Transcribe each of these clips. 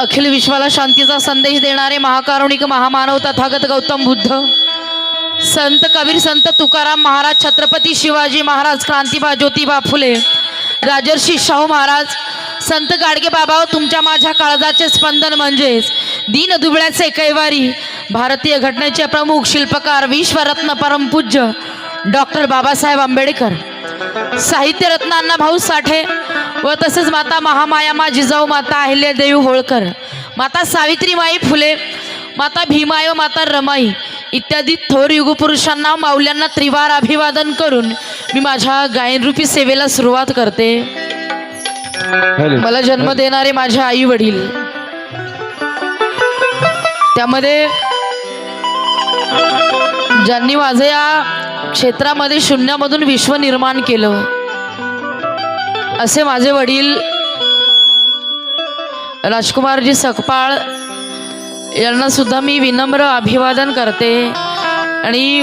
अखिल विश्वाला शांतीचा संदेश देणारे महाकारुणिक महामानव तथागत गौतम बुद्ध संत कबीर संत तुकाराम महाराज छत्रपती शिवाजी महाराज क्रांतीबा ज्योतिबा फुले राजर्षी शाहू महाराज संत गाडगे बाबा हो, तुमच्या माझ्या काळजाचे स्पंदन म्हणजेच दीन दुबळ्याचे कैवारी भारतीय घटनेचे प्रमुख शिल्पकार विश्वरत्न परमपूज्य डॉक्टर बाबासाहेब आंबेडकर साहित्यरत्न अण्णाभाऊ साठे व तसेच माता महामाया मा जिजाऊ माता अहिल्यादेवी होळकर माता सावित्रीमाई फुले माता भीमाई व माता रमाई इत्यादी थोर युगपुरुषांना माऊल्यांना त्रिवार अभिवादन करून मी माझ्या गायनरूपी सेवेला सुरुवात करते. मला जन्म देणारे माझे आई वडील. त्यामध्ये ज्यांनी माझं या क्षेत्रामध्ये शून्यामधून विश्व निर्माण केलं असे माझे वडील राजकुमारजी सकपाळ यांना सुद्धा मी विनम्र अभिवादन करते आणि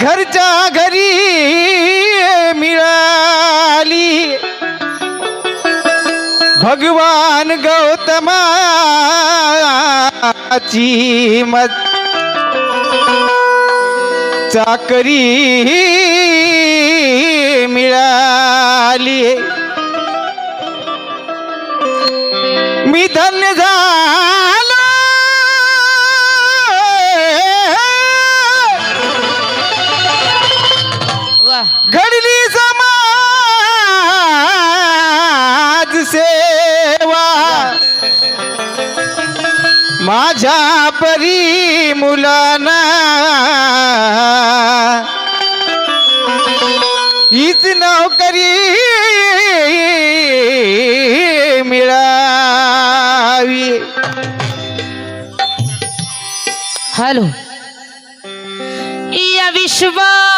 घरच्या घरी मिळाली. भगवान गौतमाची मत. चाकरी मिळाली. मी धन्य जा माझ्या परी मुलांना. हीच नोकरी मिळावी. हॅलो. या विश्वा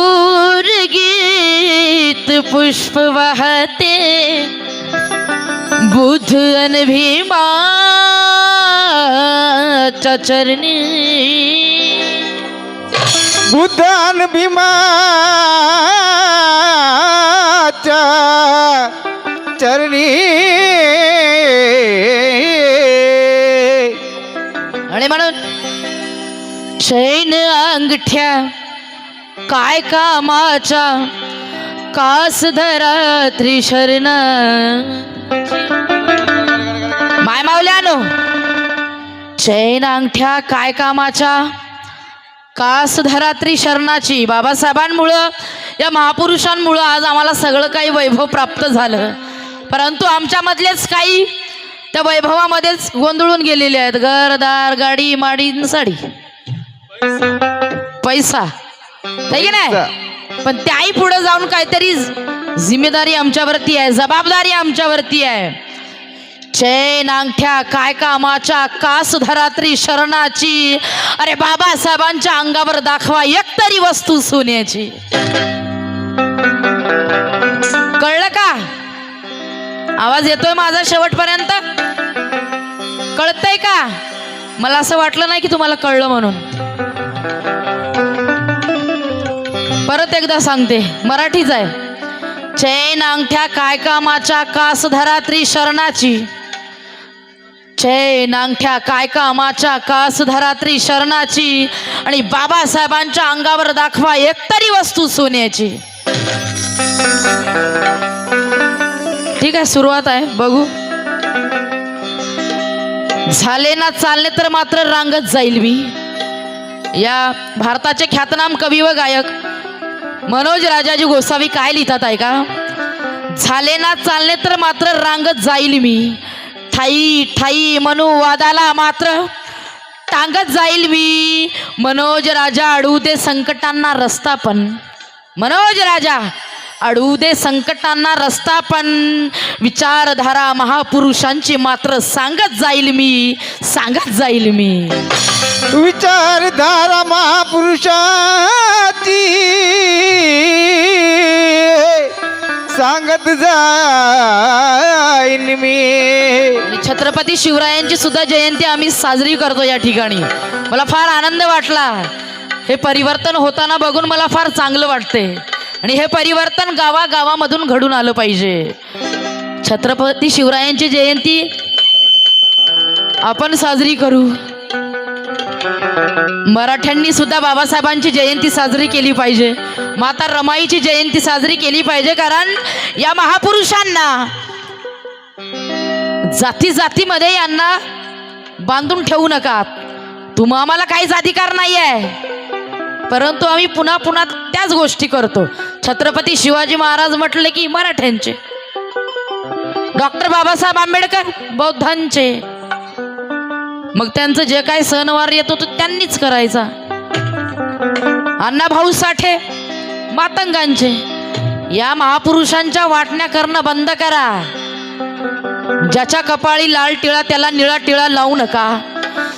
सुमधुर गीत पुष्प वाहते बुध अन भीमाच्या चरणी बुद्धान भीमाच्या चरणी आणि म्हणून चैन अंगठ्या काय कामाच्या? कास धरा त्रिशरण. माय मावल्यानो चैन अंगठ्या काय कामाच्या? कास धरात्री शरणाची बाबासाहेबांमुळं या महापुरुषांमुळं आज आम्हाला सगळं काही वैभव प्राप्त झालं. परंतु आमच्यामधलेच काही त्या वैभवामध्येच गोंधळून गेलेले आहेत. घरदार गाडी माडी साडी. पैसा. की नाही? पण त्याही पुढे जाऊन काहीतरी जिम्मेदारी आमच्यावरती आहे जबाबदारी आमच्यावरती आहे. चैन अंगठ्या काय कामाच्या कास धरात्री शरणाची. अरे बाबासाहेबांच्या अंगावर दाखवा एकतरी वस्तू सोन्याची. कळलं का? आवाज येतोय माझा शेवटपर्यंत? कळतंय का? मला असं वाटलं नाही की तुम्हाला कळलं म्हणून. परत एकदा सांगते मराठीच आहे. चैन अंगठ्या काय कामाच्या कास धरात्री शरणाची. चैन अंगठ्या काय कामाच्या कास धरात्री शरणाची. आणि बाबासाहेबांच्या अंगावर दाखवा एकतरी वस्तू सोन्याची. ठीक आहे सुरुवात आहे बघू. झाले ना चालले तर मात्र रांगत जाईल मी. या भारताचे ख्यातनाम कवी व गायक मनोज राजाजी गोसावी काय लिहितात आहे का? झाले ना चालले तर मात्र रांगत जाईल मी. ठाई ठाई मनू वादाला मात्र टांगत जाईल मी. मनोज राजा अडवू दे संकटांना रस्ता पण. मनोज राजा अडवू दे संकटांना रस्ता पण. विचारधारा महापुरुषांची मात्र सांगत जाईल मी सांगत जाईल मी. विचारधारा महापुरुषाची. सांगत जाईन मी. छत्रपती शिवरायांची सुद्धा जयंती आम्ही साजरी करतो या ठिकाणी. मला फार आनंद वाटला. हे परिवर्तन होताना बघून मला फार चांगलं वाटते आणि हे परिवर्तन गावागावामधून घडून आलं पाहिजे. छत्रपती शिवरायांची जयंती आपण साजरी करू. मराठ्यांनी सुद्धा बाबासाहेबांची जयंती साजरी केली पाहिजे. माता रमाईची जयंती साजरी केली पाहिजे कारण या महापुरुषांना जाती जातीमध्ये यांना बांधून ठेवू नका. तुम आम्हाला काहीच अधिकार नाही आहे परंतु आम्ही पुन्हा पुन्हा त्याच गोष्टी करतो. छत्रपती शिवाजी महाराज म्हटले की मराठ्यांचे. डॉक्टर बाबासाहेब आंबेडकर बौद्धांचे. मग त्यांचं जे काही सणवार येतो तो त्यांनीच करायचा. अण्णाभाऊ साठे मातंगांचे या महापुरुषांच्या वाटण्या करणं बंद करा. ज्याच्या कपाळी लाल टिळा त्याला निळा टिळा लावू नका.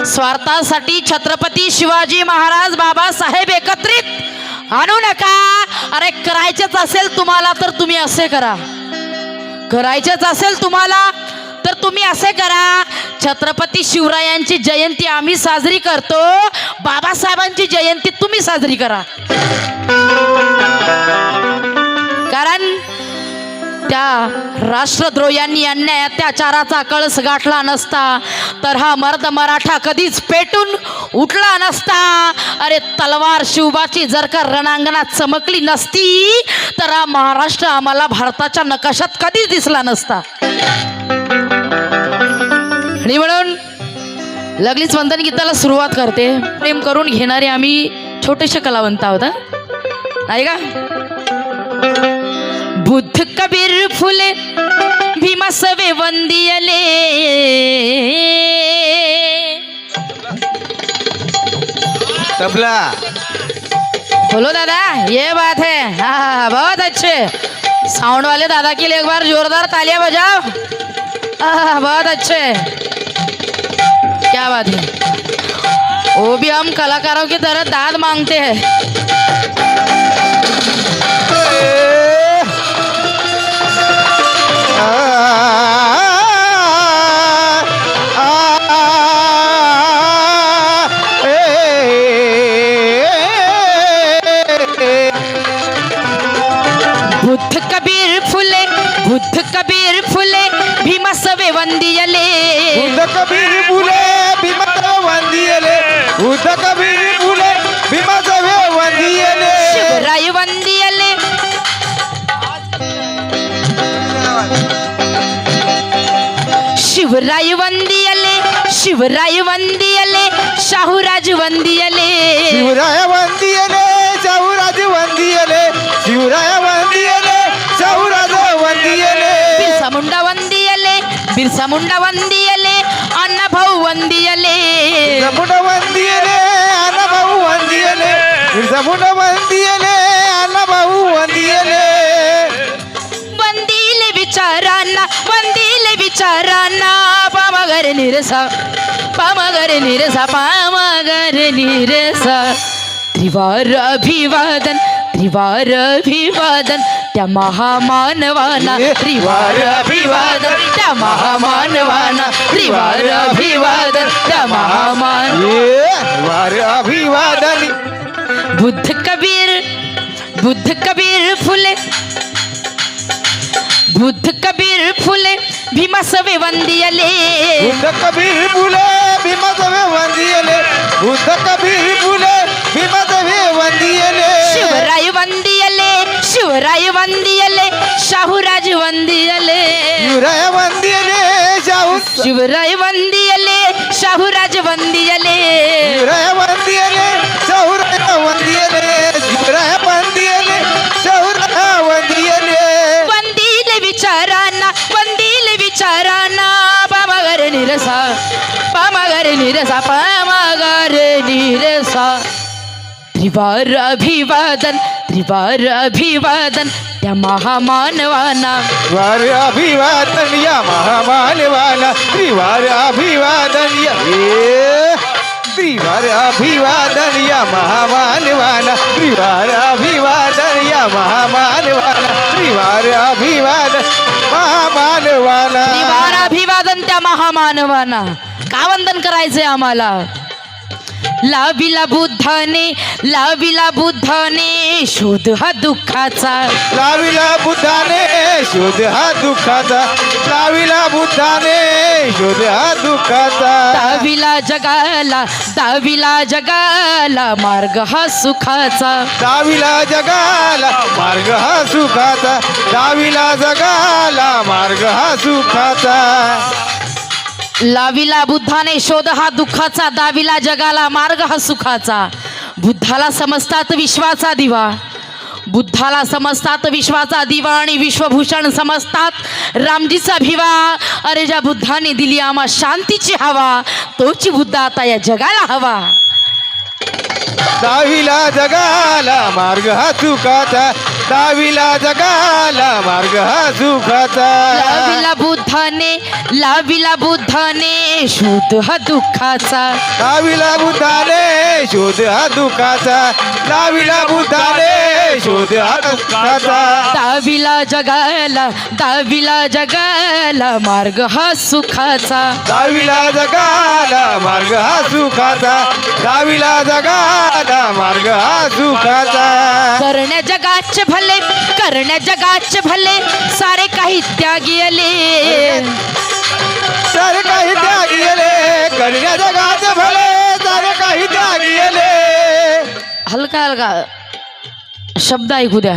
स्वार्थासाठी छत्रपती शिवाजी महाराज बाबासाहेब एकत्रित आणू नका. अरे करायचेच असेल तुम्हाला तर तुम्ही असे करा. करायचेच असेल तुम्हाला तर तुम्ही असे करा छत्रपती शिवरायांची जयंती आम्ही साजरी करतो बाबासाहेबांची जयंती तुम्ही साजरी करा. कारण त्या राष्ट्रद्रोह्यांनी अन्याय अत्याचाराचा कळस गाठला नसता तर हा मर्द मराठा कधीच पेटून उठला नसता. अरे तलवार शिवबाची जर का रणांगणात चमकली नसती तर हा महाराष्ट्र आम्हाला भारताच्या नकाशात कधीच दिसला नसता. आणि म्हणून लगलीच वंदन गीताला सुरुवात करते. प्रेम करून घेणारे आम्ही छोटेसे कलावंत आहोत? नाही का? बुद्ध कबीर फुले भीमा सवे वंदियले. तबला. बोलो दादा ये बात है. हाँ हाँ हाँ, बहुत अच्छे. साउंड वाले दादा के लिए एक बार जोरदार तालियां बजाओ. हाँ, बहुत अच्छे. क्या बात है? वो भी हम कलाकारों की तरह दाद मांगते हैं। बुद्ध कबीर फुले, बुद्ध कबीर फुले, भीमा सवे वंदियले। बुद्ध कबीर फुले। ಶಿವರಾಯ ವಂದಿಯಲೆ ಶಿವರಾಯ ವಂದಿಯಲೆ ಶಾಹುರಾಜ ವಂದಿಯಲೆ ಶಿವರಾಯ ವಂದಿಯಲೆ ಶಾಹುರಾಜ ವಂದಿಯಲೆ ಶಿವರಾಯ ವಂದಿಯಲೆ ಶಾಹುರಾಜ ವಂದಿಯಲೆ ಬಿರ್ಸ ಮುಂಡ ವಂದಿಯಲೆ ಬಿರ್ಸ ಮುಂಡ ವಂದಿಯಲೆ ಅನ್ನ ಭೌ ವಂದಿಯಲೆ ಮುಂಡ ವಂದಿಯಲೆ ಅನ್ನ ಭೌ ವಂದಿಯಲೆ ಬಿರ್ಸ ವಂದಿಯಲೆ ಅನ್ನ ವಂದಿಯಲೆ ವಂದಿಲೆ ವಿಚಾರ ಅನ್ನ ವಂದಿಲೆ ವಿಚಾರ पामगर निरसा पामगर निरसा पामगर निरसा त्रिवार अभिवादन त्रिवार अभिवादन त्या महामानवाना त्रिवार अभिवादन त्या महामानवाना त्रिवार अभिवादन त्या महामान ये वार अभिवादन बुद्ध कबीर बुद्ध कबीर फुले बुद्ध कबीर फुले भीमासवे वंदियले बुद्ध कबीर फुले भीमादेवे वंदियले बुद्ध कबीर फुले भीमादेवे वंदियले शिवराय वंदियले शिवराय वंदियले शाहूराज वंदियले शिवराय वंदियले शाहू शिवराय वंदियले शाहूराज वंदियले शिवराय वंदियले पामागर निरसा पामागर निरसा. त्रिवार अभिवादन त्रिवार अभिवादन त्या महामानवाना. वार अभिवादन या महामानवाला त्रिवार अभिवादन या ए, त्रिवार अभिवादन या महामानवाला त्रिवार अभिवादन या महामानवाला त्रिवार अभिवादन महामानवाला त्रिवार अभिवादन त्या महामानवाना. का वंदन करायचंय आम्हाला? लाविला बुद्धाने लाविला बुद्धाने शोध हा दुःखाचा. लाविला बुद्धाने शोध हा दुःखाचा. लाविला बुद्धाने शोध हा दुःखाचा. दाविला जगाला दाविला जगाला मार्ग हा सुखाचा. दाविला जगाला मार्ग हा सुखाचा. दाविला जगाला मार्ग हा सुखाचा. लाविला बुद्धाने शोध हा दुःखाचा दाविला जगाला मार्ग हा सुखाचा. बुद्धाला समजतात विश्वाचा दिवा. बुद्धाला समजतात विश्वाचा दिवा आणि विश्वभूषण समजतात रामजीचा भिवा. अरे ज्या बुद्धाने दिली आम्हा शांतीची हवा तोची बुद्ध आता या जगाला हवा. दाविला जगाला मार्ग हा सुखाचा. दाविला जगाला मार्ग हा सुखाचा लाविला बुद्धाने लाविला बुद्धाने शोध हा दुःखाचा. दाविला बुद्धाने शोध हा दुःखाचा. दाविला बुद्धाने शोध हा दुःखाचा. दाविला जगाला दाविला जगाला मार्ग हा सुखाचा. दाविला जगाला मार्ग हा सुखाचा. दाविला जगाला मार्ग हा सुखाचा. करण्या जगाचे भले करण्या जगाचे भले सारे काही त्यागी आले तर काही त्याग गेले करण्या जगात भले तर काही त्याग गेले हलका हलका शब्द ऐकू द्या.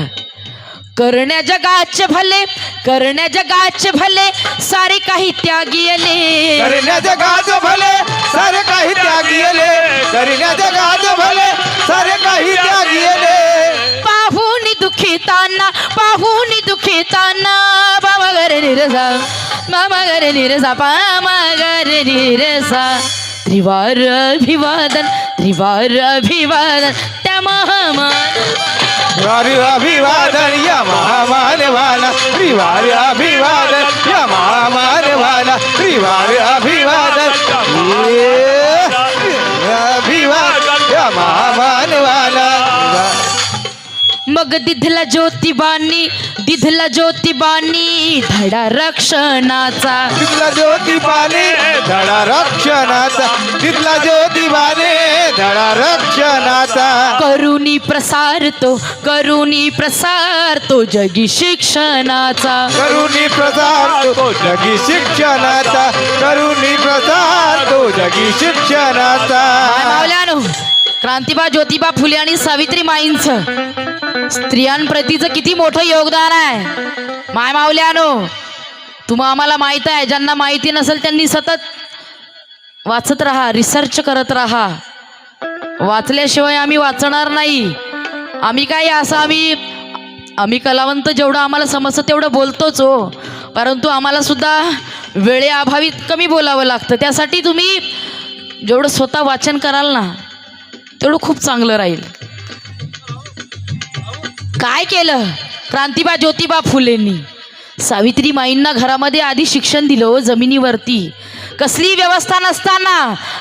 करण्या जगाचे भले करण्या जगाचे भले सारे काही त्यागी आले करण्या जगात भले सर काही त्याग गेले करण्या जगात भले सर काही त्याग गेले पाहुनी दुखिताना पाहून दुखिताना. बाबा गरे निरसा मामा गरे निरसा पामा गरे निरसा. त्रिवार अभिवादन त्रिवार अभिवादन त्या महामान त्रिवार अभिवादन या महामानवाला. त्रिवार अभिवादन या महामानवाला. त्रिवार मग दिधला ज्योतिबानी दिधला ज्योतिबानी धडा रक्षणाचा. तिथला ज्योतिबाने धडा रक्षणाचा. तिथला ज्योतिबाने धडा रक्षणाचा. करुणी प्रसारतो करुणी प्रसारतो जगी शिक्षणाचा. करुणी प्रसार तो जगी शिक्षणाचा. करुणी प्रसार तो जगी शिक्षणाचा. मावल्यानो क्रांतिबा ज्योतिबा फुले आणि सावित्री माईंचं. स्त्रियांप्रतीचं किती मोठं योगदान आहे. माय मावल्यानो तुम्हा आम्हाला माहीत आहे ज्यांना माहिती नसेल त्यांनी सतत वाचत राहा रिसर्च करत राहा. वाचल्याशिवाय आम्ही वाचणार नाही. आम्ही काय असं आम्ही आम्ही कलावंत जेवढं आम्हाला समजतं तेवढं बोलतोच हो. परंतु आम्हाला सुद्धा वेळेअभावी कमी बोलावं लागतं. त्यासाठी तुम्ही जेवढं स्वतः वाचन कराल ना तेवढं खूप चांगलं राहील. काय केलं? क्रांतिबा ज्योतिबा फुलेंनी. सावित्री माईंना घरामध्ये आधी शिक्षण दिलं हो जमिनीवरती. कसली व्यवस्था नसताना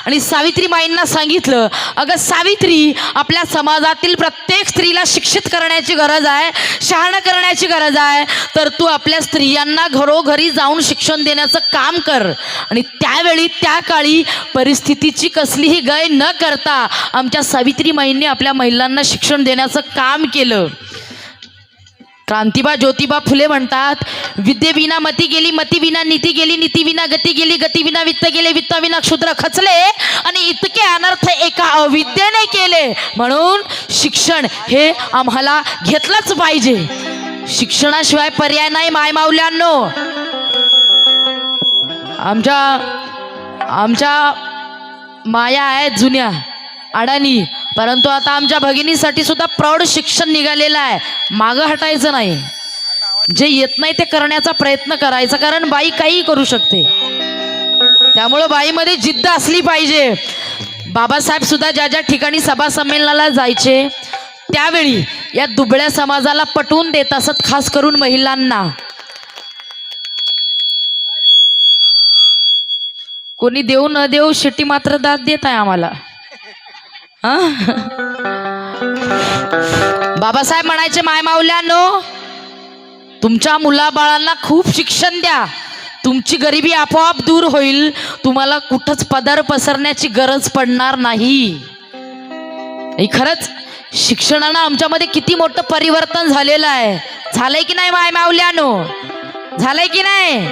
आणि सावित्री माईंना सांगितलं अगं सावित्री आपल्या समाजातील प्रत्येक स्त्रीला शिक्षित करण्याची गरज आहे शहाणं करण्याची गरज आहे. तर तू आपल्या स्त्रियांना घरोघरी जाऊन शिक्षण देण्याचं काम कर आणि त्यावेळी त्या काळी परिस्थितीची कसलीही गय न करता आमच्या सावित्री माईंनी आपल्या महिलांना शिक्षण देण्याचं काम केलं. क्रांतिबा ज्योतिबा फुले म्हणतात विद्येविना मती गेली मतीविना नीती गेली नीतीविना गती गेली गतीविना वित्त गेले वित्ताविना क्षुद्र खचले आणि इतके अनर्थ एका अविद्येने केले. म्हणून शिक्षण हे आम्हाला घेतलंच पाहिजे. शिक्षणाशिवाय पर्याय नाही माय माऊल्यांनो. आमच्या आमच्या माया आहेत जुन्या. अडाणी. परंतु आता आमच्या भगिनीसाठी सुद्धा प्रौढ शिक्षण निघालेलं आहे. मागं हटायचं नाही. जे येत नाही ते करण्याचा प्रयत्न करायचा कारण बाई काही करू शकते. त्यामुळं बाईमध्ये जिद्द असली पाहिजे. बाबासाहेब सुद्धा ज्या ज्या ठिकाणी सभा संमेलनाला जायचे त्यावेळी या दुबळ्या समाजाला पटवून देत असत खास करून महिलांना. कोणी देऊ न देऊ शेट्टी मात्र दाद देत आहे आम्हाला. बाबासाहेब म्हणायचे मायमावल्यानो तुमच्या मुलाबाळांना खूप शिक्षण द्या. तुमची गरिबी आपोआप दूर होईल. तुम्हाला कुठंच पदर पसरण्याची गरज पडणार नाही. खरंच शिक्षणानं आमच्यामध्ये किती मोठं परिवर्तन झालेलं आहे. झालंय की नाही मायमावल्यानो झालंय की नाही?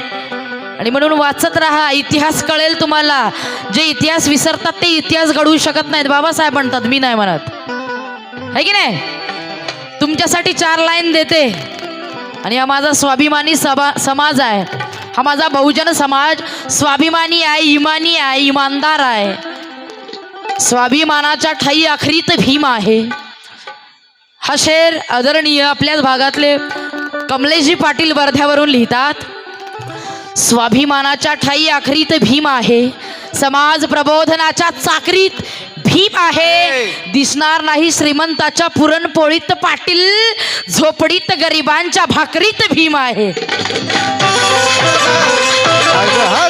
आणि म्हणून वाचत राहा इतिहास कळेल तुम्हाला. जे इतिहास विसरतात ते इतिहास घडवू शकत नाहीत. बाबासाहेब म्हणतात मी नाही म्हणत. है की नाही? तुमच्यासाठी चार लाईन देते. आणि हा माझा स्वाभिमानी सभा समाज आहे. हा माझा बहुजन समाज स्वाभिमानी आहे इमानी आहे इमानदार आहे. स्वाभिमानाच्या ठाई अखरीत भीम आहे. हा शेर आदरणीय आपल्याच भागातले कमलेशजी पाटील वर्ध्यावरून लिहितात स्वाभिमानाच्या ठाई आखरीत भीम आहे. समाज प्रबोधनाच्या चाकरीत भीम आहे. दिसणार नाही श्रीमंताच्या पुरणपोळीत पाटील झोपडीत गरिबांच्या भाकरीत भीम आहे. मार्ग हा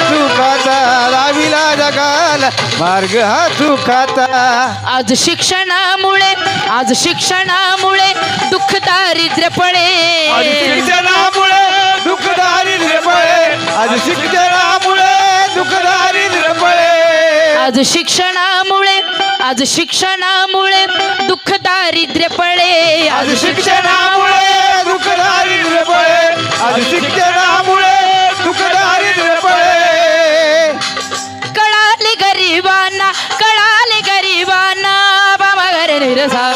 हा चुकाचा. आज शिक्षणामुळे आज शिक्षणामुळे दुःख दारिद्र्य आज पळे शिक्षणामुळे दुःख दारिद्र्य पळे आज शिक्षणामुळे दुःख दारिद्र्य पळे आज शिक्षणामुळे आज शिक्षणामुळे दुःख दारिद्र्य पळे आज शिक्षणामुळे दुःख दारिद्र्य पळे आज शिक्षणामुळे दुःख दारिद्र्य पळे कळाले गरिबांना कळाले गरिबांना. बाबा घरे निरसा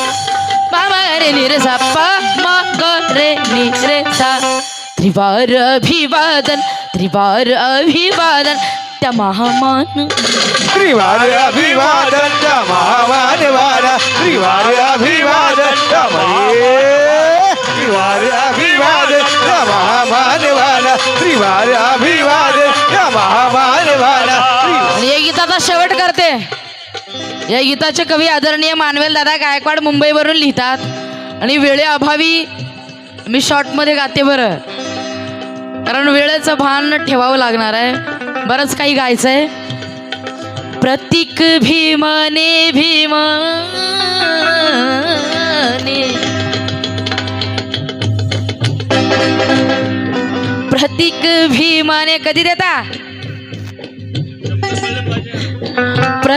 बाबा घरे निरसा पा मा रे निरसा त्रिवार अभिवादन त्रिवार अभिवादन त्या महामान. त्रिवार अभिवादन महामानवाला त्रिवार अभिवादन त्रिवार अभिवादन महामानवाला त्रिवार अभिवादन महामानवाला आणि या गीताचा शेवट करते. या गीताचे कवी आदरणीय मानवेल दादा गायकवाड मुंबईवरून लिहितात. आणि वेळेअभावी मी शॉर्टमध्ये गाते बरं. कारण वेळेचं भान ठेवावं लागणार आहे. बरंच काही गायचं आहे प्रतीक भीमाने भीम प्रतीक भीमाने कधी देता?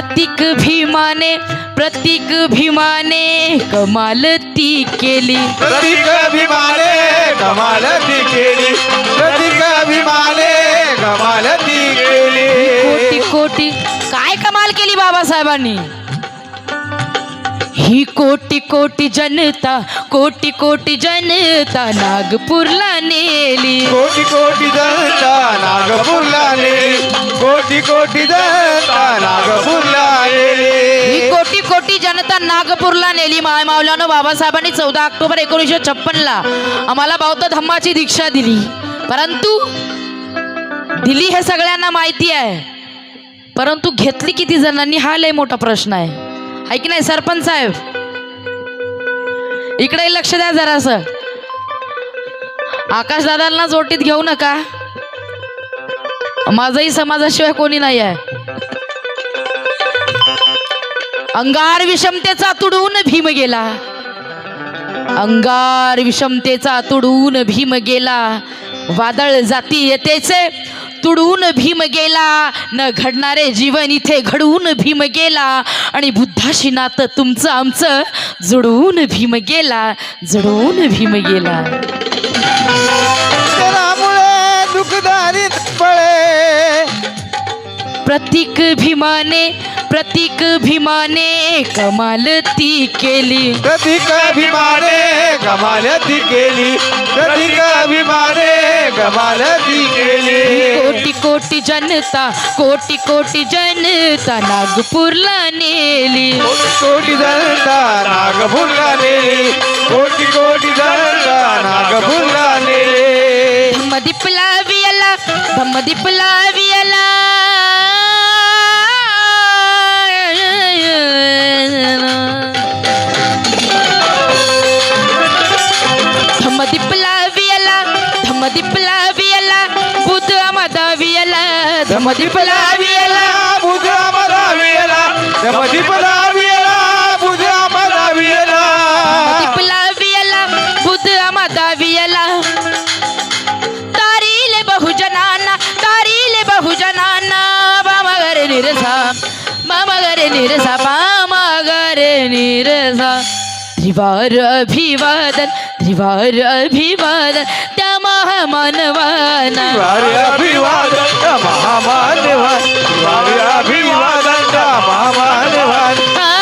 प्रतीक भीमाने प्रतीक भीमाने कमाल ती केली. प्रतीक अभिमाने कमाल ती केली. प्रतीक अभिमाने कमाल ती केली. कोटी कोटी काय कमाल केली बाबासाहेबांनी? ही कोटी कोटी जनता कोटी कोटी जनता नागपूरला नेली. कोटी कोटी जनता नागपूरला नेली कोटी कोटी जनता नागपूरला ही नेली. कोटी कोटी जनता नागपूरला नेली. मायमावल्यानं बाबासाहेबांनी चौदा ऑक्टोबर एकोणीसशे छप्पनला आम्हाला बौद्ध धम्माची दीक्षा दिली. परंतु दिली हे सगळ्यांना माहिती आहे. परंतु घेतली किती जणांनी हा लय मोठा प्रश्न आहे. आहे की नाही सरपंच साहेब? इकडे लक्ष द्या जरासं. आकाश दादांना जोटीत घेऊ नका. माझाही समाजाशिवाय कोणी नाही आहे अंगार विषमतेचा तुडून भीम गेला. अंगार विषमतेचा तुडून भीम गेला. वादळ जाती येतेचे तुडून भीम गेला. न घडणारे जीवन इथे घडवून भीम गेला. आणि बुद्धाशी नातं तुमचं आमचं जुडवून भीम गेला. जुडवून भीम गेला. प्रतीक भीमाने प्रतीक भीमाने कमाल ती केली प्रतीक अभिमाने कमाल ती केली प्रतीक अभिमाने कमाल ती केली कोटी कोटी जनता कोटी कोटी जनता नागपूरला नेली कोटी जनता नागपूरला नेली कोटी कोटी जनता नागपूरला नेली धम्मदीप लावियला धम्मदीप लावियला। धम्मदीप धम्मदीप लावियला बुद्ध अमदावियला धम्मदीप लावियला बुधा मला वियला दमदीप लावियला बुधा मला वियला धम्मदीप लावियला बुद्ध अमदावियला तारीले बहुजनांना तारीले बहुजनांना बामा गरे निरसा बामा गरे निरसा बामा गरे निरसा. त्रिवार अभिवादन त्रिवार अभिवादन त्या महामानवाना. वारे अभिवादन महामान्यवान वारे अभिवादन महामान्यवान आ,